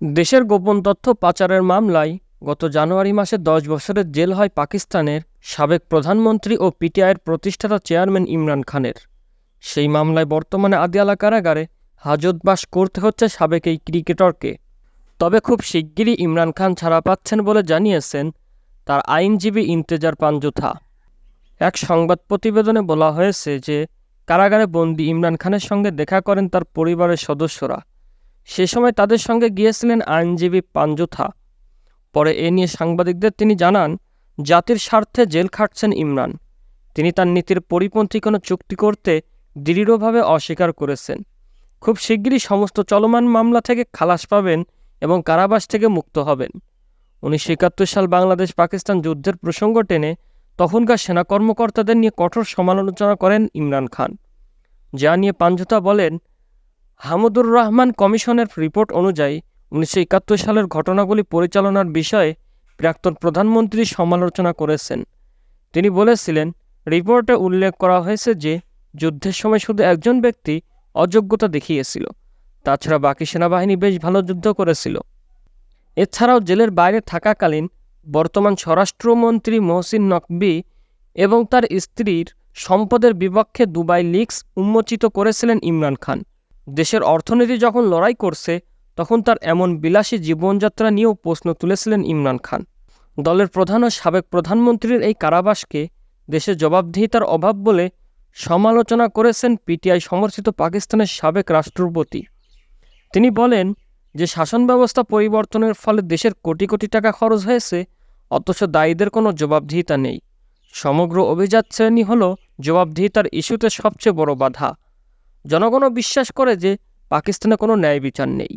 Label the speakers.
Speaker 1: দেশের গোপন তথ্য পাচারের মামলায় গত জানুয়ারি মাসে দশ বছরের জেল হয় পাকিস্তানের সাবেক প্রধানমন্ত্রী ও পিটিআইয়ের প্রতিষ্ঠাতা চেয়ারম্যান ইমরান খানের। সেই মামলায় বর্তমানে আদিয়ালা কারাগারে হাজতবাস করতে হচ্ছে সাবেক এই ক্রিকেটারকে। তবে খুব শিগগিরই ইমরান খান ছাড়া পাচ্ছেন বলে জানিয়েছেন তার আইনজীবী ইন্তেজার পাঞ্জুথা এক সংবাদ প্রতিবেদনে বলা হয়েছে যে, কারাগারে বন্দি ইমরান খানের সঙ্গে দেখা করেন তার পরিবারের সদস্যরা। সে সময় তাদের সঙ্গে গিয়েছিলেন আইনজীবী পাঞ্জুথা। পরে এ নিয়ে সাংবাদিকদের তিনি জানান, জাতির স্বার্থে জেল খাটছেন ইমরান। তিনি তার নীতির পরিপন্থী কোনো চুক্তি করতে দৃঢ়ভাবে অস্বীকার করেছেন। খুব শিগগিরই সমস্ত চলমান মামলা থেকে খালাস পাবেন এবং কারাবাস থেকে মুক্ত হবেন। উনিশশো একাত্তর সাল বাংলাদেশ পাকিস্তান যুদ্ধের প্রসঙ্গ টেনে তখনকার সেনা কর্মকর্তাদের নিয়ে কঠোর সমালোচনা করেন ইমরান খান। যা নিয়ে পাঞ্জুতা বলেন হামুদুর রহমান কমিশনের রিপোর্ট অনুযায়ী উনিশশো একাত্তর সালের ঘটনাগুলি পরিচালনার বিষয়ে প্রাক্তন প্রধানমন্ত্রী সমালোচনা করেছেন। তিনি বলেছিলেন, রিপোর্টে উল্লেখ করা হয়েছে যে যুদ্ধের সময় শুধু একজন ব্যক্তি অযোগ্যতা দেখিয়েছিল, তাছাড়া বাকি সেনাবাহিনী বেশ ভালো যুদ্ধ করেছিল। এছাড়াও জেলের বাইরে থাকাকালীন বর্তমান স্বরাষ্ট্রমন্ত্রী মহসিন নকবি এবং তার স্ত্রীর সম্পদের বিপক্ষে দুবাই লিগস উন্মোচিত করেছিলেন ইমরান খান। দেশের অর্থনীতি যখন লড়াই করছে, তখন তার এমন বিলাসী জীবনযাত্রা নিয়েও প্রশ্ন তুলেছিলেন ইমরান খান। দলের প্রধান ও সাবেক প্রধানমন্ত্রীর এই কারাবাসকে দেশের জবাবদিহিতার অভাব বলে সমালোচনা করেছেন পিটিআই সমর্থিত পাকিস্তানের সাবেক রাষ্ট্রপতি। তিনি বলেন যে, শাসন ব্যবস্থা পরিবর্তনের ফলে দেশের কোটি কোটি টাকা খরচ হয়েছে, অথচ দায়ীদের কোনো জবাবদিহিতা নেই। সমগ্র অভিজাত শ্রেণি হল জবাবদিহিতার ইস্যুতে সবচেয়ে বড় বাধা। জনগণও বিশ্বাস করে যে পাকিস্তানে কোনো ন্যায় বিচার নেই।